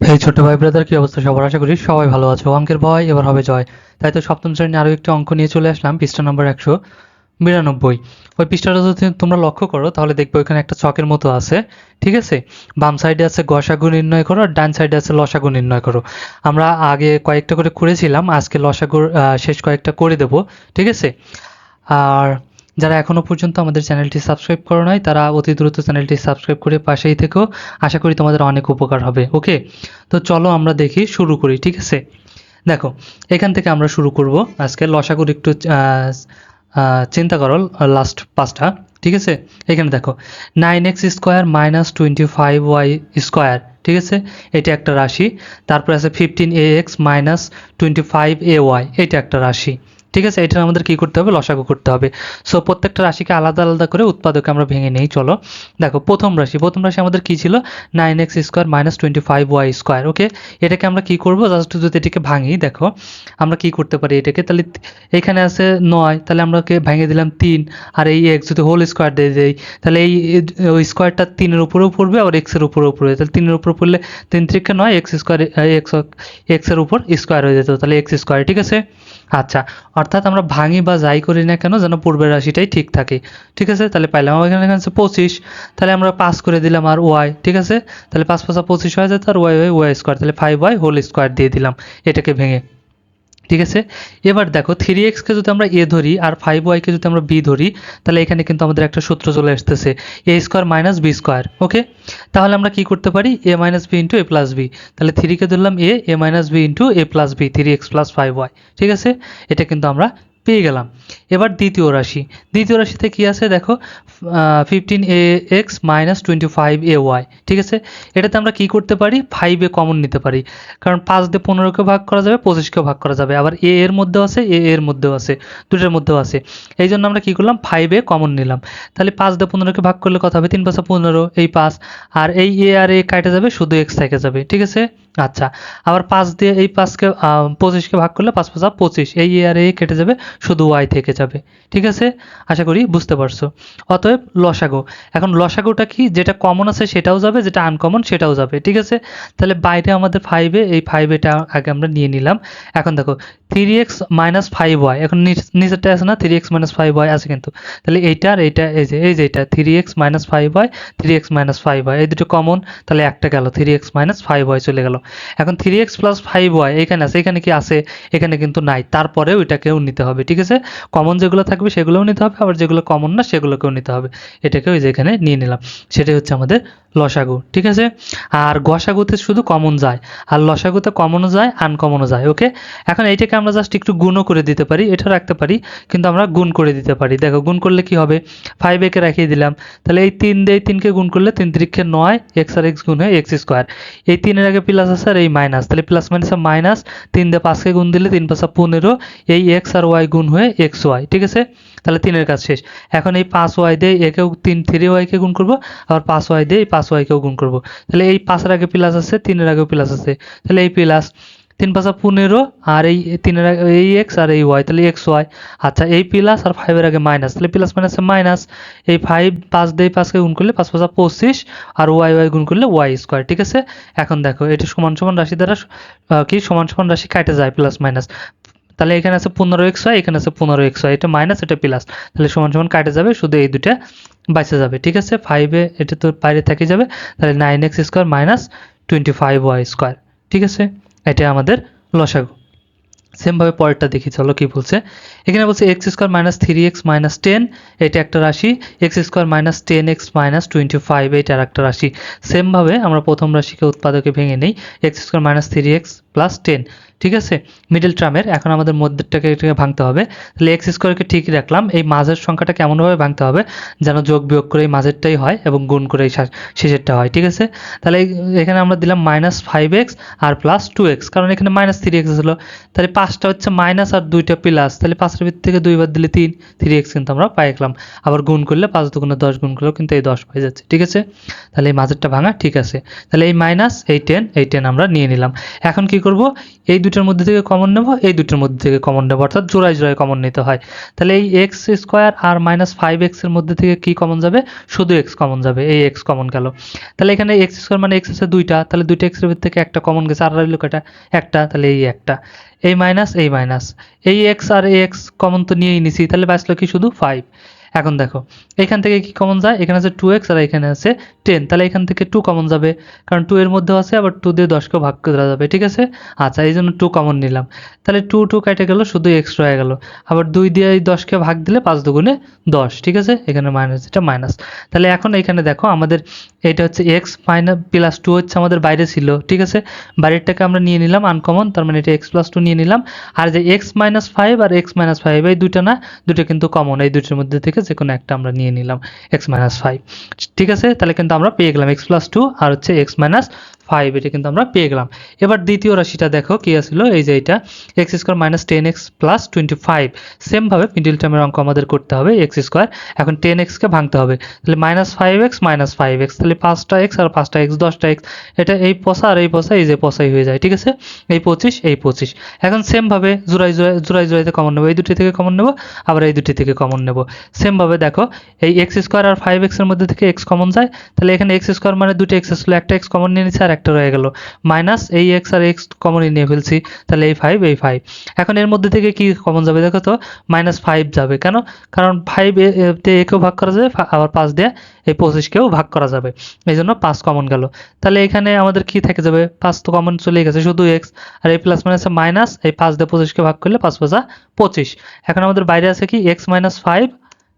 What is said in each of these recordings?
এই ছোট ভাই ব্রাদার কি অবস্থা? সবার আশা করি সবাই ভালো আছো। অঙ্কের ভয় এবার হবে জয়। তাই তো সপ্তম শ্রেণি আরও একটি অঙ্ক নিয়ে চলে আসলাম, পৃষ্ঠা নম্বর একশো বিরানব্বই। ওই পৃষ্ঠাটা যদি তোমরা লক্ষ্য করো, তাহলে দেখবে ওইখানে একটা চকের মতো আছে, ঠিক আছে? বাম সাইডে আছে গসাগু নির্ণয় করো, আর ডান সাইডে আছে লসাগু নির্ণয় করো। আমরা আগে কয়েকটা করে করেছিলাম, আজকে লসাগুর শেষ কয়েকটা করে দেব, ঠিক আছে? আর যারা এখনও পর্যন্ত আমাদের চ্যানেলটি সাবস্ক্রাইব করো নাই, তারা অতি দ্রুত চ্যানেলটি সাবস্ক্রাইব করে পাশেই থেকেও আশা করি তোমাদের অনেক উপকার হবে, ওকে? তো চলো আমরা দেখি, শুরু করি, ঠিক আছে? দেখো, এখান থেকে আমরা শুরু করব আজকে। লসাগুর একটু চিন্তা করো লাস্ট পাঁচটা, ঠিক আছে? এখানে দেখো nine x square minus twenty five y square ঠিক আছে? এটা একটা রাশি। তারপরে আছে fifteen a x minus twenty five a y এটা একটা রাশি। ঠিক আছে এটা আমাদের কি করতে হবে? লসাগু করতে হবে। সো প্রত্যেকটা রাশিকে আলাদা আলাদা করে উৎপাদকে আমরা ভেঙে নেই, চলো। দেখো, প্রথম রাশি প্রথম রাশি আমাদের কি ছিল? Nine x square minus twenty five y square okay এটাকে আমরা কি করব? জাস্ট যদি এটাকে ভাঙি, দেখো, আমরা কি করতে পারি এটাকে? তাহলে এখানে আছে নয়, তাহলে আমরা ওকে ভেঙে দিলাম তিন, আর এই এক্স যদি হোল স্কোয়ার দিয়ে দেই, তাহলে এই স্কোয়ারটা তিনের উপরেও পড়বে আর এক্সের উপরেও পড়বে। তাহলে তিনের উপর পড়লে তিন ত্রিকে নয় এক্স স্কোয়ার এক্স এক্সের উপর স্কোয়ার হয়ে যেত, তাহলে এক্স স্কোয়ার ঠিক আছে? আচ্ছা অর্থাৎ আমরা ভাঙি বা যাই করি না কেন যেন পূর্বের রাশিটাই ঠিক থাকে। ঠিক আছে? তাহলে পাইলাম এখানে আছে পঁচিশ। তাহলে আমরা পাস করে দিলাম আর ওয়াই, ঠিক আছে? তাহলে পাঁচ পাঁচা পঁচিশ হয়ে যেত আর ওয়াই ওয়াই ওয়াই স্কোয়ার। তাহলে ফাইভ ওয়াই হোল স্কোয়ার দিয়ে দিলাম, এটাকে ভেঙে। ঠিক আছে? এবার দেখো থ্রি এক্সকে যদি আমরা এ ধরি আর ফাইভ ওয়াইকে যদি আমরা বি ধরি, তাহলে এখানে কিন্তু আমাদের একটা সূত্র চলে আসতেছে a square minus b square okay তাহলে আমরা কি করতে পারি? A minus b into a plus b তাহলে থ্রিকে ধরলাম a a minus b into a plus b three x plus five y ঠিক আছে? এটা কিন্তু আমরা পেয়ে গেলাম। এবার দ্বিতীয় রাশি। দ্বিতীয় রাশিতে কি আছে? দেখো fifteen a x minus twenty five a y ঠিক আছে? এটাতে আমরা কি করতে পারি? ফাইভ এ কমন নিতে পারি। কারণ পাঁচ দিয়ে পনেরোকে ভাগ করা যাবে পঁচিশকেও ভাগ করা যাবে। আবার এ এর মধ্যেও আছে এ এর মধ্যেও আছে, দুটোর মধ্যেও আছে। এই জন্য আমরা কি করলাম? ফাইভ এ কমন নিলাম। তাহলে পাঁচ দিয়ে পনেরোকে ভাগ করলে কথা হবে? তিন পাঁচা পনেরো, এই পাঁচ। আর এই এ আর এ কাটে যাবে, শুধু এক্স থেকে যাবে, ঠিক আছে? আচ্ছা আবার পাঁচ দিয়ে এই পাঁচকে পঁচিশকে ভাগ করলে পাঁচ পাঁচা পঁচিশ। এই এ আর এ কেটে যাবে, শুধু ওয়াই থেকে যাবে। ঠিক আছে? আশা করি বুঝতে পারছ। অতএব লসাগো। এখন লসাগোটা কি? যেটা কমন আছে সেটাও যাবে, যেটা আনকমন সেটাও যাবে। ঠিক আছে? তাহলে বাইরে আমাদের ফাইভে এই ফাইভ এটা আগে আমরা নিয়ে নিলাম। এখন দেখো three x minus five y এখন নিচ- নিচেরটা আছে না? Three x minus five y আছে কিন্তু। তাহলে এইটা আর এইটা, এই যে এই যে এটা three x minus five y three x minus five y এই দুটো কমন তাহলে একটা গেল। Three x minus five y চলে গেল। এখন three x plus five y এখানে আছে এখানে কি আছে? এখানে কিন্তু নাই। তারপরেও এটাকেও নিতে হবে, ঠিক আছে? কমন যেগুলো থাকবে সেগুলোও নিতে হবে, আবার যেগুলো কমন না সেগুলোকেও নিতে হবে। এটাকেও যে এখানে নিয়ে নিলাম। সেটাই হচ্ছে আমাদের লসাগু, ঠিক আছে? আর গসাগুতে শুধু কমন যায়, আর লসাগুতে কমনও যায় আনকমনও যায় ওকে এখন এইটাকে আমরা জাস্ট একটু গুণও করে দিতে পারি এটা রাখতে পারি, কিন্তু আমরা গুণ করে দিতে পারি। দেখো, গুণ করলে কি হবে? ফাইভ একে রাখিয়ে দিলাম। তাহলে এই তিন দিয়ে তিনকে গুণ করলে তিন তিরিক্ষে নয় এক্স আর এক্স গুণ হয়ে এক্স স্কোয়ার এই তিনের আগে প্লাস আছে এই মাইনাস তাহলে প্লাস মাইনাসে মাইনাস তিন দিয়ে পাঁচকে গুণ দিলে তিন পাঁচা পনেরো, এই এক্স আর ওয়াই গুণ হয়ে এক্স ওয়াই ঠিক আছে? তাহলে তিনের কাজ শেষ। এখন এই পাঁচ ওয়াই দিয়ে একেও তিন থ্রি ওয়াইকে গুণ করব, আবার পাঁচ ওয়াই দিয়ে এই পাঁচ ওয়াইকেও গুণ করব। তাহলে এই পাঁচের আগে প্লাস আছে, তিনের আগেও প্লাস আছে। তাহলে এই প্লাস তিন পাঁচা পনেরো আর এই তিনের এই এক্স আর এই ওয়াই তাহলে এক্স ওয়াই আচ্ছা এই প্লাস আর ফাইভের আগে মাইনাস তাহলে প্লাস মাইনাসে মাইনাস এই ফাইভ পাঁচ দিয়ে পাঁচকে গুণ করলে পাঁচ পাঁচা পঁচিশ আর ওয়াই ওয়াই গুণ করলে ওয়াই স্কোয়ার ঠিক আছে? এখন দেখো, এটা সমান সমান রাশি দ্বারা কি সমান সমান রাশি কাটে যায় প্লাস মাইনাস তাহলে এখানে আছে পনেরো এক্স ওয়াই এখানে আছে পনেরো এক্স ওয়াই এটা মাইনাস এটা প্লাস তাহলে সমান সমান কাটে যাবে, শুধু এই দুটা বাঁচে যাবে, ঠিক আছে? ফাইভে এটা তো বাইরে থেকে যাবে, তাহলে nine x square minus twenty five y square ঠিক আছে? এটা আমাদের লসাগু। সেমভাবে পরেরটা দেখি, চলো কি বলছে? এখানে বলছে x square minus three x minus ten এটা একটা রাশি। X square minus ten x minus twenty five এটা আর একটা রাশি। সেমভাবে আমরা প্রথম রাশিকে উৎপাদকে ভেঙে নেই। X square minus three x plus ten ঠিক আছে? মিডল টার্মের এখন আমাদের মধ্যেরটাকে এটাকে ভাঙতে হবে। তাহলে এক্স স্কোয়ারকে ঠিকই রাখলাম, এই মাঝের সংখ্যাটা কেমনভাবে ভাঙতে হবে? যেন যোগ বিয়োগ করে এই মাঝেরটাই হয় এবং গুণ করে এই শেষেরটা হয়, ঠিক আছে? তাহলে এখানে আমরা দিলাম মাইনাস ফাইভ এক্স আর প্লাস টু এক্স কারণ এখানে মাইনাস থ্রি এক্স ছিল। তাহলে পাঁচটা হচ্ছে মাইনাস আর দুইটা প্লাস তাহলে পাঁচটার ভিতর থেকে দুইবার দিলে তিন থ্রি এক্স কিন্তু আমরা পাই গেলাম। আবার গুণ করলে পাঁচ দুগুণে দশ গুণ করলেও কিন্তু এই দশ হয়ে যাচ্ছে, ঠিক আছে? তাহলে এই মাঝেরটা ভাঙা ঠিক আছে। তাহলে এই মাইনাস এই টেন এই টেন আমরা নিয়ে নিলাম। এখন কি করব? এই দুটোর মধ্যে থেকে কমন নেব, এই দুটোর মধ্যে থেকে কমন নেব, অর্থাৎ জোড়ায় জোড়ায় কমন নিতে হয়। তাহলে এই এক্স স্কোয়ার আর মাইনাস ফাইভ এক্সের মধ্যে থেকে কি কমন যাবে? শুধু এক্স কমন যাবে, এই এক্স কমন গেল। তাহলে এখানে এক্স স্কোয়ার মানে এক্স আছে দুইটা, তাহলে দুইটা এক্সের ভিতর থেকে একটা কমন গেছে, আর রইল কয়টা? একটা, তাহলে এই একটা। এই মাইনাস এই মাইনাস এই এক্স আর এক্স কমন তো নিয়েই নিছি, তাহলে বাঁচলো কি শুধু ফাইভ এখন দেখো, এখান থেকে কি কমন যায়? এখানে আছে টু এক্স আর এখানে আছে টেন তাহলে এখান থেকে টু কমন যাবে। কারণ টু এর মধ্যেও আছে, আবার টু দিয়ে দশকেও ভাগ করা যাবে, ঠিক আছে? আচ্ছা এই জন্য টু কমন নিলাম। তাহলে টু টু কেটে গেল, শুধু এক্স রয়ে গেল। আবার দুই দিয়ে এই দশকে ভাগ দিলে পাঁচ দুগুণে দশ, ঠিক আছে? এখানে মাইনাস এটা মাইনাস তাহলে এখন এখানে দেখো, আমাদের এটা হচ্ছে এক্স মাইনাস প্লাস টু হচ্ছে আমাদের বাইরে ছিল, ঠিক আছে? বাইরেরটাকে আমরা নিয়ে নিলাম আনকমন তার মানে এটা এক্স প্লাস টু নিয়ে নিলাম। আর যে এক্স মাইনাস ফাইভ আর এক্স মাইনাস ফাইভ এই দুটো না, দুটো কিন্তু কমন এই দুটোর মধ্যে থেকে যে কোনো একটা আমরা নিয়ে নিলাম এক্স মাইনাস ফাইভ ঠিক আছে? তাহলে কিন্তু আমরা পেয়ে গেলাম এক্স প্লাস টু আর হচ্ছে এক্স মাইনাস ফাইভ এটা কিন্তু আমরা পেয়ে গেলাম। এবার দ্বিতীয় রাশিটা দেখো কি আসলো? এই যে এটা x square minus ten x plus twenty five সেমভাবে মিডিল টার্মের অঙ্ক আমাদের করতে হবে এক্স স্কোয়ার এখন টেন এক্সকে ভাঙতে হবে। তাহলে minus five x minus five x তাহলে পাঁচটা এক্স আর পাঁচটা এক্স দশটা এক্স এটা এই পশা আর এই পশা এই যে পশাই হয়ে যায়, ঠিক আছে? এই পঁচিশ এই পঁচিশ। এখন সেমভাবে জোড়াই জোড়াই জোড়াই জোড়াইতে কমন নেব। এই দুটি থেকে কমন নেব, আবার এই দুটি থেকে কমন নেব। সেমভাবে দেখো, এই এক্স স্কোয়ার আর ফাইভ এক্সের মধ্যে থেকে এক্স কমন যায়। তাহলে এখানে এক্স স্কোয়ার মানে দুটো এক্স আসলো, একটা এক্স কমন নিয়ে নিচ্ছে আর একটা রয়ে গেল। মাইনাস এই এক্স আর এক্স কমনই নিয়ে ফেলছি, তাহলে এই ফাইভ এই ফাইভ এখন এর মধ্যে থেকে কি কমন যাবে দেখো তো? মাইনাস ফাইভ যাবে। কেন? কারণ ফাইভ তে একেও ভাগ করা যাবে আবার পাঁচ দিয়ে এই পঁচিশকেও ভাগ করা যাবে। এই জন্য পাঁচ কমন গেল। তাহলে এখানে আমাদের কি থেকে যাবে? পাঁচ তো কমন চলে গেছে, শুধু এক্স আর এই প্লাস মাইনাসে মাইনাস এই পাঁচ দিয়ে পঁচিশকে ভাগ করলে পাঁচ পাঁচা পঁচিশ। এখন আমাদের বাইরে আছে কি? এক্স মাইনাস ফাইভ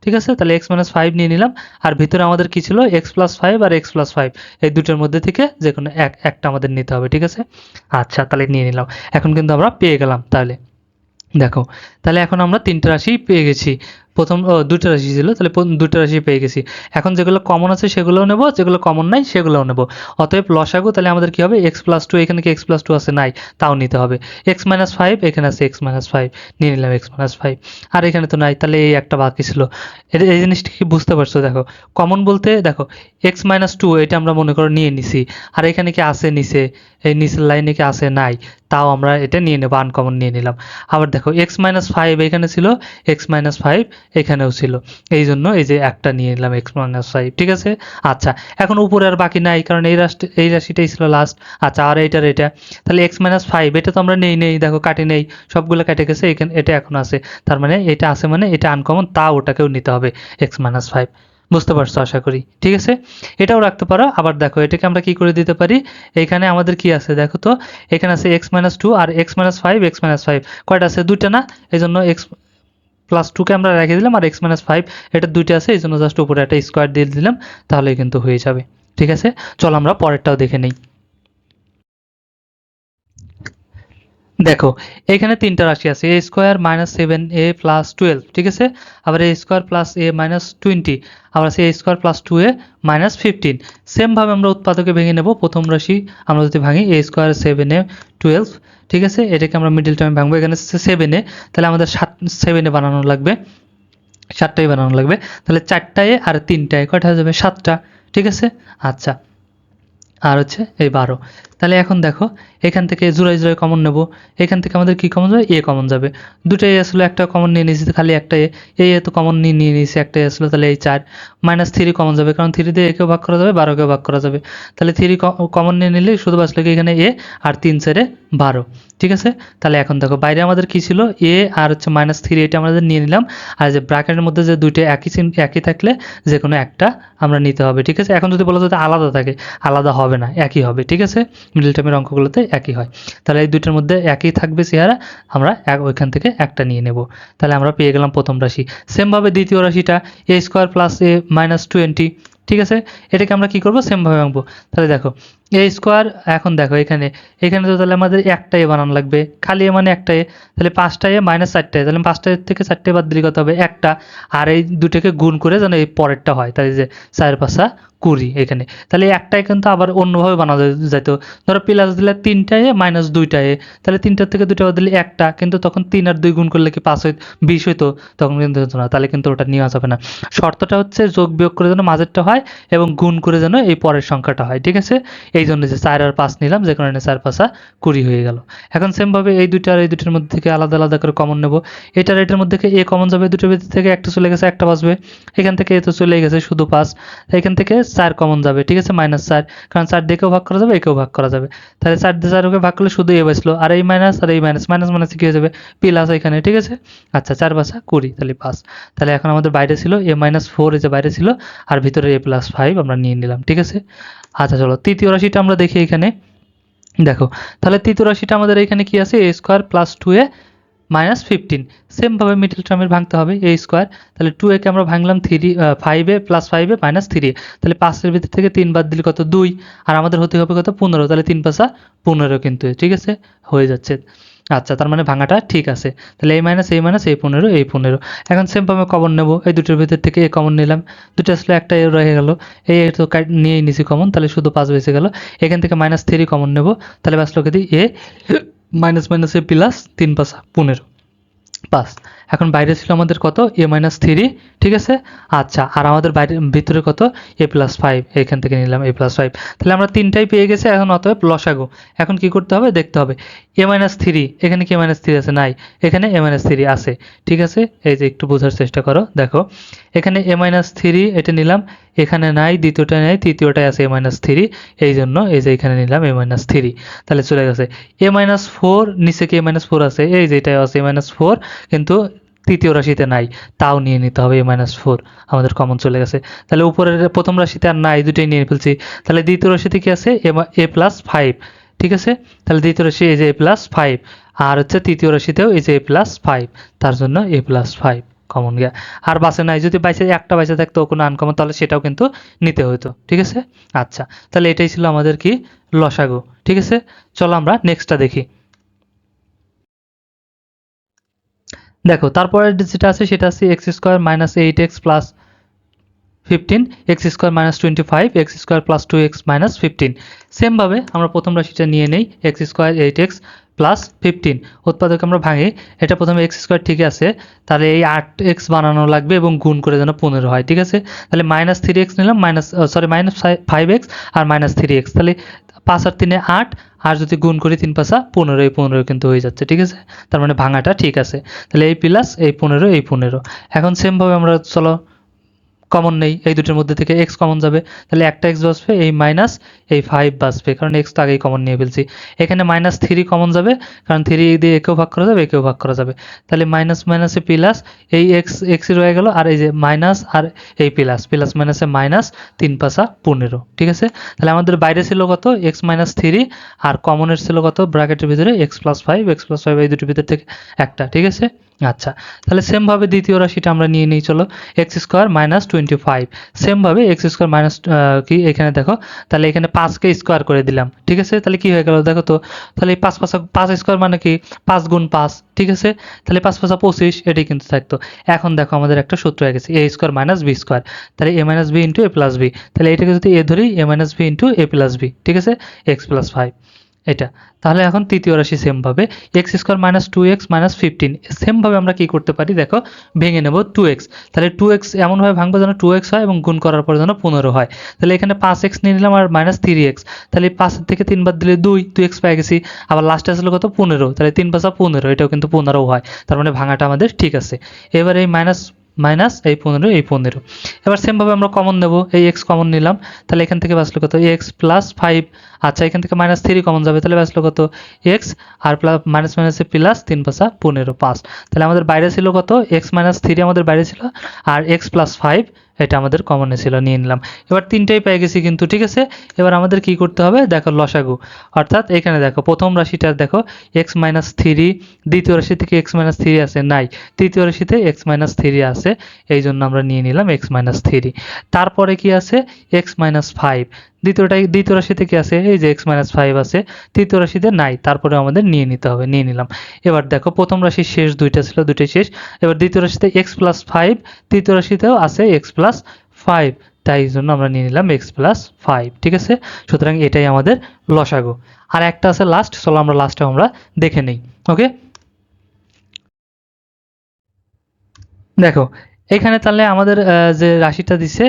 ঠিক আছে? তাহলে এক্স মাইনাস ফাইভ নিয়ে নিলাম। আর ভিতরে আমাদের কি ছিল? এক্স প্লাস ফাইভ আর এক্স প্লাস ফাইভ এই দুটোর মধ্যে থেকে যে কোনো এক, একটা আমাদের নিতে হবে, ঠিক আছে? আচ্ছা তাহলে নিয়ে নিলাম। এখন কিন্তু আমরা পেয়ে গেলাম, তাহলে। দেখো, তাহলে এখন আমরা তিনটে রাশি পেয়ে গেছি। প্রথম দুটো রাশি ছিল, তাহলে দুটো রাশি পেয়ে গেছি। এখন যেগুলো কমন আছে সেগুলোও নেব, যেগুলো কমন নাই সেগুলোও নেব। অতএব লসাগু, তাহলে আমাদের কি হবে? এক্স প্লাস টু এখানে কি এক্স প্লাস টু আছে? নাই, তাও নিতে হবে। এক্স মাইনাস ফাইভ এখানে আছে এক্স মাইনাস ফাইভ নিয়ে নিলাম এক্স মাইনাস ফাইভ আর এখানে তো নাই, তাহলে এই একটা বাকি ছিল। এটা এই জিনিসটা কি বুঝতে পারছ? দেখো কমন বলতে, দেখো এক্স মাইনাস টু এটা আমরা মনে করো নিয়ে নিছি। আর এখানে কি আছে নিচে? এই নিচের লাইনে কি আছে? নাই, তাও আমরা এটা নিয়ে নেব আনকমন নিয়ে নিলাম। আবার দেখো এক্স মাইনাস ফাইভ এখানে ছিল এক্স মাইনাস ফাইভ এখানেও ছিল। এই জন্য এই যে একটা নিয়ে নিলাম এক্স মাইনাস ফাইভ ঠিক আছে? আচ্ছা এখন উপরে আর বাকি নাই, কারণ এই রাশি, এই রাশিটাই ছিল লাস্ট আচ্ছা আর এইটার এটা। তাহলে এক্স মাইনাস ফাইভ এটা তো আমরা নেই নেই, দেখো কাটে নেই, সবগুলো কেটে গেছে, এখানে এটা এখন আছে। তার মানে এটা আছে মানে এটা আনকমন তা ওটাকেও নিতে হবে এক্স মাইনাস ফাইভ বুঝতে পারছ আশা করি, ঠিক আছে? এটাও রাখতে পারো। আবার দেখো, এটাকে আমরা কি করে দিতে পারি? এখানে আমাদের কি আছে দেখো তো? এখানে আছে এক্স মাইনাস টু আর x minus five x minus five কয়টা আছে? দুইটা না? এই জন্য এক্স প্লাস টুকে আমরা রেখে দিলাম আর এক্স মাইনাস ফাইভ এটা দুইটা আছে, এই জন্য জাস্ট উপরে একটা স্কোয়ার দিয়ে দিলাম তাহলে কিন্তু হয়ে যাবে। ঠিক আছে? চল আমরা পরেরটাও দেখে নেই। দেখো, এখানে তিনটা রাশি আছে a square minus seven a plus twelve ঠিক আছে? আবার a square plus a minus twenty আবার আছে a square plus two a minus fifteen সেমভাবে আমরা উৎপাদকে ভেঙে নেব, প্রথম রাশি আমরা যদি ভাঙি a square seven a twelve ঠিক আছে? এটাকে আমরা মিডিল টাইমে ভাঙবো, এখানে সেভেনে তাহলে আমাদের সাত সেভেনে বানানো লাগবে। সাতটাই বানানো লাগবে, তাহলে চারটায় আর তিনটায়, কয়টা হয়ে যাবে? সাতটা, ঠিক আছে? আচ্ছা আর হচ্ছে এই বারো। তাহলে এখন দেখো, এখান থেকে জুড়াই জুড়াই কমন নেব। এখান থেকে আমাদের কি কমন যাবে? এ কমন যাবে। দুটোই আসলে একটা কমন নিয়ে নিয়েছি, খালি একটা এ এ তো কমন নিয়ে নিয়ে নিয়েছি, একটা আসলো, তাহলে এই চার। মাইনাস থ্রি কমন যাবে, কারণ থ্রি দিয়ে একেও ভাগ করা যাবে, বারোকেও ভাগ করা যাবে। তাহলে থ্রি কমন নিয়ে নিলে শুধু আসলে কি এখানে এ আর তিন চারে বারো। ঠিক আছে? তাহলে এখন দেখো, বাইরে আমাদের কি ছিল? এ আর হচ্ছে মাইনাস থ্রি এটা আমাদের নিয়ে নিলাম। আর যে ব্র্যাকেটের মধ্যে যে দুইটা একই চিহ্ন, একই থাকলে যে কোনো একটা আমরা নিতে হবে, ঠিক আছে? এখন যদি বলো যদি আলাদা থাকে, আলাদা হবে না, একই হবে, ঠিক আছে? মিডল টার্মের অঙ্কগুলোতে একই হয়। তাহলে এই দুইটার মধ্যে একই থাকবে চেহারা, আমরা এক ওইখান থেকে একটা নিয়ে নেব। তাহলে আমরা পেয়ে গেলাম প্রথম রাশি। সেমভাবে দ্বিতীয় রাশিটা a square plus a minus twenty ঠিক আছে? এটাকে আমরা কি করব? সেমভাবে আঁকবো। তাহলে দেখো এ স্কোয়ার এখন দেখো এখানে। এখানে তো তাহলে আমাদের একটা এ বানানো লাগবে। খালি এ মানে একটা এ তাহলে পাঁচটা এ মাইনাস চারটা এ তাহলে পাঁচটা থেকে চারটে বাদ দিলে কত হবে? একটা। আর এই দুটোকে গুণ করে যেন এই পরেরটা হয়। তাই যে চার, পাঁচা কুড়ি এখানে। তাহলে একটাই কিন্তু আবার অন্যভাবে বানানো যেত ধরো প্লাস দিলে তিনটায় মাইনাস দুইটায় তাহলে তিনটার থেকে দুইটা বাদ দিলে একটা। কিন্তু তখন তিন আর দুই গুণ করলে কি পাঁচ হইত বিশ হইতো। তখন কিন্তু হতো না। তাহলে কিন্তু ওটা নেওয়া যাবে না। শর্তটা হচ্ছে যোগ বিয়োগ করে যেন মাঝেরটা হয় এবং গুণ করে যেন এই পরের সংখ্যাটা হয়। ঠিক আছে? এই জন্য যে চার আর পাঁচ নিলাম, যে কারণে চার পাঁচা কুড়ি হয়ে গেল। এখন সেমভাবে এই দুইটা আর এই দুটোর মধ্যে থেকে আলাদা আলাদা করে কমন নেব। এটার এটার মধ্যে থেকে এ কমন যাবে, দুটোর ভিতর থেকে একটা চলে গেছে, একটা বাঁচবে। এখান থেকে এ তো চলে গেছে, শুধু পাঁচ। এখান থেকে চার কমন যাবে, ঠিক আছে? মাইনাস চার। কারণ চার দিকেও ভাগ করা যাবে, একেও ভাগ করা যাবে। তাহলে চার দিয়ে চারকে ভাগ করলে শুধু এ বাঁচলো। আর এই মাইনাস আর এই মাইনাস মাইনাস মাইনাস কি হয়ে যাবে? প্লাস এখানে, ঠিক আছে? আচ্ছা চার বাসা কুড়ি, তাহলে পাঁচ। তাহলে এখন আমাদের বাইরে ছিল, এ মাইনাস ফোর এই যে বাইরে ছিল, আর ভিতরে এ প্লাস ফাইভ আমরা নিয়ে নিলাম, ঠিক আছে? আচ্ছা চলো তৃতীয় রাশিটা আমরা দেখি এখানে। দেখো, তাহলে তৃতীয় রাশিটা আমাদের এখানে কি আছে? A square plus two A minus fifteen সেমভাবে মিডল টার্মের ভাঙতে হবে এ স্কোয়ার তাহলে টু একে আমরা ভাঙলাম থ্রি ফাইভে প্লাস ফাইভে মাইনাস থ্রি তাহলে পাঁচের ভিতর থেকে তিন বাদ দিলে কত? দুই। আর আমাদের হতে হবে কত? পনেরো। তাহলে তিন পাঁচা পনেরো কিন্তু, ঠিক আছে? হয়ে যাচ্ছে। আচ্ছা তার মানে ভাঙাটা ঠিক আছে। তাহলে এই মাইনাস এই মাইনাস এই পনেরো এই পনেরো। এখন সেমভাবে কমন নেব। এই দুটোর ভিতর থেকে এ কমন নিলাম। দুটো আসলে একটা এ রয়ে গেল। এই তো নিয়েই নিছি কমন তাহলে শুধু পাঁচ বেঁচে গেল। এখান থেকে মাইনাস থ্রি কমন নেব। তাহলে বাসলোকে দিই a minus minus a plus তিন পাঁচ পনেরো। পাঁচ এখন বাইরে ছিল আমাদের কত? এ মাইনাস থ্রি ঠিক আছে? আচ্ছা আর আমাদের বাইরে, ভিতরে কত? এ প্লাস ফাইভ এখান থেকে নিলাম এ প্লাস ফাইভ তাহলে আমরা তিনটাই পেয়ে গেছি এখন অতএব লসাগু। এখন কি করতে হবে? দেখতে হবে। এ মাইনাস থ্রি এখানে কি মাইনাস থ্রি আছে? নাই। এখানে এ মাইনাস থ্রি আছে, ঠিক আছে? এই যে একটু বোঝার চেষ্টা করো, দেখো। এখানে এ মাইনাস থ্রি এটা নিলাম। এখানে নাই, দ্বিতীয়টা নেই, তৃতীয়টাই আছে এ মাইনাস থ্রি এই জন্য এই যে এখানে নিলাম এ মাইনাস থ্রি তাহলে চলে গেছে। এ মাইনাস ফোর নিচে কি এ মাইনাস ফোর আছে? এই যে এটাই আছে এ মাইনাস ফোর কিন্তু তৃতীয় রাশিতে নাই, তাও নিয়ে নিতে হবে, এ মাইনাস ফোর আমাদের কমন চলে গেছে। তাহলে উপরের প্রথম রাশিতে আর নাই দুটোই নিয়ে ফেলছি। তাহলে দ্বিতীয় রাশিতে কি আছে? এ প্লাস ফাইভ ঠিক আছে? তাহলে দ্বিতীয় রাশি এই যে এ প্লাস ফাইভ আর হচ্ছে তৃতীয় রাশিতেও এই যে এ প্লাস ফাইভ তার জন্য এ প্লাস ফাইভ কমন গিয়া আর বাসে নাই, যদি বাইসে একটা বাইসে থাকতো কোনো আনকমন তাহলে সেটাও কিন্তু নিতে হতো ঠিক আছে? আচ্ছা তাহলে এটাই ছিল আমাদের কি, লসাগু, ঠিক আছে? চলো আমরা নেক্সটটা দেখি। দেখো তারপরে যেটা আছে, সেটা আছে x square minus eight x plus fifteen x square minus twenty five x square plus two x minus fifteen সেমভাবে আমরা প্রথম রাশিটা নিয়ে নেই x square eight x plus fifteen উৎপাদক আমরা ভাঙি, এটা প্রথমে এক্স স্কোয়ার ঠিক আছে, তাহলে এই আট এক্স বানানো লাগবে এবং গুণ করে যেন পনেরো হয়, ঠিক আছে? তাহলে মাইনাস থ্রি এক্স নিলাম minus sorry minus five x আর মাইনাস থ্রি এক্স তাহলে পাঁচ আর তিনে আট, আর যদি গুণ করি তিন পাঁচা, পনেরো, এই পনেরো কিন্তু হয়ে যাচ্ছে, ঠিক আছে? তার মানে ভাঙাটা ঠিক আছে। তাহলে এই প্লাস এই পনেরো এই পনেরো। এখন সেমভাবে আমরা চলো কমন নেই, এই দুটোর মধ্যে থেকে এক্স কমন যাবে। তাহলে একটা এক্স বাঁচবে এই মাইনাস এই ফাইভ বাঁচবে কারণ এক্স তো আগেই কমন নিয়ে ফেলছি। এখানে মাইনাস থ্রি কমন যাবে, কারণ থ্রি দিয়ে একেও ভাগ করা যাবে, একেও ভাগ করা যাবে। তাহলে মাইনাস মাইনাসে প্লাস এই এক্স এক্সই রয়ে গেল, আর এই যে মাইনাস আর এই প্লাস প্লাস মাইনাসে মাইনাস তিন পাশা পনেরো। ঠিক আছে? তাহলে আমাদের বাইরে ছিল কত? এক্স মাইনাস থ্রি আর কমনের ছিল কত? ব্র্যাকেটের ভিতরে x plus five x plus five এই দুটোর ভিতর থেকে একটা। ঠিক আছে? আচ্ছা তাহলে সেমভাবে দ্বিতীয় রাশিটা আমরা নিয়ে নিই, চলো x square minus twenty five সেমভাবে এক্স স্কোয়ার মাইনাস কি, এখানে দেখো, তাহলে এখানে পাঁচকে স্কোয়ার করে দিলাম, ঠিক আছে? তাহলে কি হয়ে গেল দেখো তো, তাহলে এই পাঁচ পাঁচ পাঁচ স্কোয়ার মানে কি? পাঁচ গুণ পাঁচ, ঠিক আছে? তাহলে পাঁচ পাঁচা পঁচিশ, এটাই কিন্তু থাকতো। এখন দেখো আমাদের একটা সূত্র হয়ে গেছে a square minus b square তাহলে a minus b into a plus b তাহলে এটাকে যদি এ ধরি a minus b into a plus b ঠিক আছে? এক্স প্লাস ফাইভ এটা। তাহলে এখন তৃতীয় রাশি সেমভাবে x square minus two x minus fifteen সেমভাবে আমরা কি করতে পারি? দেখো, ভেঙে নেব টু এক্স তাহলে টু এক্স এমনভাবে ভাঙবো যেন টু এক্স হয় এবং গুণ করার পরে যেন পনেরো হয়। তাহলে এখানে পাঁচ এক্স নিয়ে নিলাম আর মাইনাস থ্রি এক্স তাহলে পাঁচের থেকে তিন বাদ দিলে দুই দুই এক্স পেয়ে গেছি। আবার লাস্টে আসলে কত? পনেরো। তাহলে তিন পাঁচা পনেরো, এটাও কিন্তু পনেরো হয়। তার মানে ভাঙাটা আমাদের ঠিক আছে। এবার এই মাইনাস মাইনাস এই পনেরো এই পনেরো। এবার সেমভাবে আমরা কমন নেব, এই এক্স কমন নিলাম, তাহলে এখান থেকে বাঁচলো কত? এক্স প্লাস ফাইভ আচ্ছা এখান থেকে মাইনাস থ্রি কমন যাবে, তাহলে বাঁচলো কত? এক্স আর প্লাস মাইনাস মাইনাসে প্লাস তিন পাশা পনেরো, পাঁচ। তাহলে আমাদের বাইরে ছিল কত? এক্স মাইনাস থ্রি আমাদের বাইরে ছিল, আর এক্স প্লাস ফাইভ এটা আমাদের কমনে ছিল, নিয়ে নিলাম। এবার তিনটাই পেয়ে গেছি কিন্তু, ঠিক আছে? এবার আমাদের কি করতে হবে? দেখো লসাগু। অর্থাৎ এখানে দেখো, প্রথম রাশিটার দেখো এক্স মাইনাস থ্রি দ্বিতীয় রাশি থেকে এক্স মাইনাস থ্রি আছে, নাই। তৃতীয় রাশিতে এক্স মাইনাস থ্রি আছে, এই জন্য আমরা নিয়ে নিলাম এক্স মাইনাস থ্রি তারপরে কি আছে? এক্স মাইনাস ফাইভ দ্বিতীয়টাই দ্বিতীয় রাশিতে কি আছে? এই যে এক্স মাইনাস ফাইভ আছে, তৃতীয় রাশিতে নাই, তারপরে আমাদের নিয়ে নিতে হবে, নিয়ে নিলাম। এবার দেখো, প্রথম রাশির শেষ দুইটা ছিল দুইটাই শেষ। এবার দ্বিতীয় রাশিতে এক্স প্লাস ফাইভ তৃতীয় রাশিতেও আছে এক্স প্লাস ফাইভ তাই জন্য আমরা নিয়ে নিলাম এক্স প্লাস ফাইভ ঠিক আছে? সুতরাং এটাই আমাদের লসাগু। আর একটা আছে লাস্ট চলো আমরা লাস্টে আমরা দেখে নেই ওকে দেখো, এখানে তাহলে আমাদের যে রাশিটা দিছে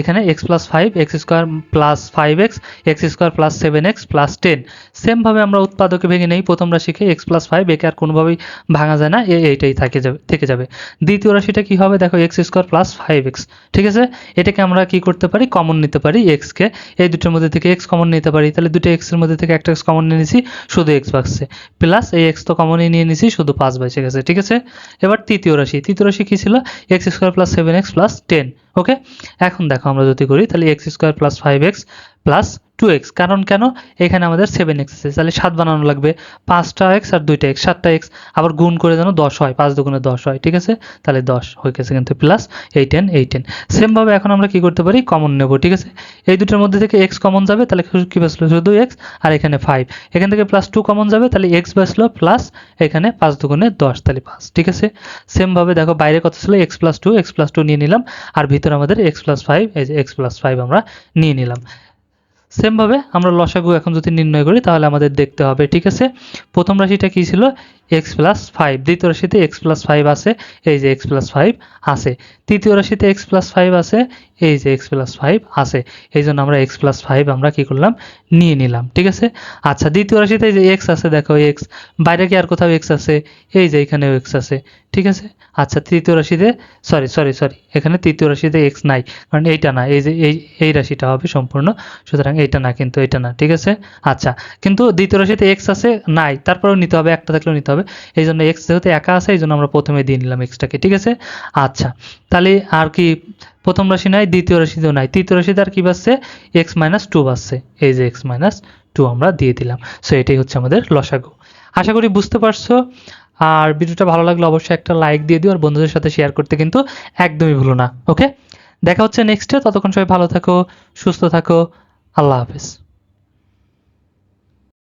এখানে x plus five x square plus five x x square plus seven x plus ten সেমভাবে আমরা উৎপাদকে ভেঙে নেই, প্রথম রাশিকে এক্স প্লাস ফাইভ একে আর কোনোভাবেই ভাঙা যায় না, এ এইটাই থাকে যাবে, থেকে যাবে। দ্বিতীয় রাশিটা কি হবে? দেখো x square plus five x ঠিক আছে? এটাকে আমরা কি করতে পারি? কমন নিতে পারি এক্সকে এই দুটোর মধ্যে থেকে এক্স কমন নিতে পারি। তাহলে দুটো এক্সের মধ্যে থেকে একটা এক্স কমন নিয়ে নিছি, শুধু এক্স বাক্সে। প্লাস এই এক্স তো কমনই নিয়ে নিছি, শুধু পাঁচ বেঁচে গেছে ঠিক আছে? এবার তৃতীয় রাশি। তৃতীয় রাশি কি ছিল? X square plus seven x plus ten okay এখন দেখো আমরা যদি করি তাহলে x square plus five x plus two x কারণ কেন? এখানে আমাদের সেভেন এক্স আছে, তাহলে সাত বানানো লাগবে, পাঁচটা এক্স আর দুইটা এক্স সাতটা এক্স আবার গুণ করে যেন দশ হয়, পাঁচ দুগুণে দশ হয়, ঠিক আছে? তাহলে দশ হয়ে গেছে কিন্তু প্লাস এই টেন এই টেন সেমভাবে এখন আমরা কি করতে পারি? কমন নেব, ঠিক আছে? এই দুটোর মধ্যে থেকে এক্স কমন যাবে, তাহলে কি বাঁচলো শুধু এক্স আর এখানে ফাইভ এখান থেকে প্লাস টু কমন যাবে, তাহলে এক্স বাঁচলো প্লাস এখানে পাঁচ দুগুণে দশ, তাহলে পাঁচ, ঠিক আছে? সেমভাবে দেখো, বাইরে কত ছিল? X plus two x plus two নিয়ে নিলাম, আর ভিতরে আমাদের এক্স প্লাস ফাইভ এই যে এক্স প্লাস ফাইভ আমরা নিয়ে নিলাম। সেমভাবে আমরা লসাগু এখন যদি নির্ণয় করি, তাহলে আমাদের দেখতে হবে, ঠিক আছে? প্রথম রাশিটা কি ছিল? এক্স প্লাস ফাইভ দ্বিতীয় রাশিতে এক্স প্লাস ফাইভ আছে, এই যে এক্স প্লাস ফাইভ আছে। তৃতীয় রাশিতে এক্স প্লাস ফাইভ আছে, এই যে এক্স প্লাস ফাইভ আছে। এই জন্য আমরা এক্স প্লাস ফাইভ আমরা কি করলাম? নিয়ে নিলাম, ঠিক আছে? আচ্ছা দ্বিতীয় রাশিতে যে এক্স আছে, দেখো এক্স বাইরে কি আর কোথাও এক্স আছে? এই যে এখানেও এক্স আছে, ঠিক আছে? আচ্ছা তৃতীয় রাশিতে সরি সরি সরি এখানে তৃতীয় রাশিতে এক্স নাই, কারণ এইটা না, এই যে, এই এই রাশিটা হবে সম্পূর্ণ, সুতরাং এইটা না, কিন্তু এটা না, ঠিক আছে? আচ্ছা কিন্তু দ্বিতীয় রাশিতে এক্স আছে, নাই, তারপরেও নিতে হবে, একটা থাকলেও নিতে হবে। এই জন্য এক্স যেহেতু একা আছে এই জন্য আমরা প্রথমে দিয়ে নিলাম এক্সটাকে ঠিক আছে? আচ্ছা তাহলে আর কি প্রথম রাশি নাই, দ্বিতীয় রাশিতেও নাই। তৃতীয় রাশিতে আর কি বাসছে এক্স মাইনাস টু বাসছে এই যে এক্স মাইনাস টু আমরা দিয়ে দিলাম। সো এটাই হচ্ছে আমাদের লসাগু। আশা করি বুঝতে পারছ। আর ভিডিওটা ভালো লাগলে অবশ্যই একটা লাইক দিয়ে দিও, আর বন্ধুদের সাথে শেয়ার করতে কিন্তু একদমই ভুলো না ওকে দেখা হচ্ছে নেক্সটে ততক্ষণ সবাই ভালো থাকো, সুস্থ থাকো। আল্লাহ হাফেজ।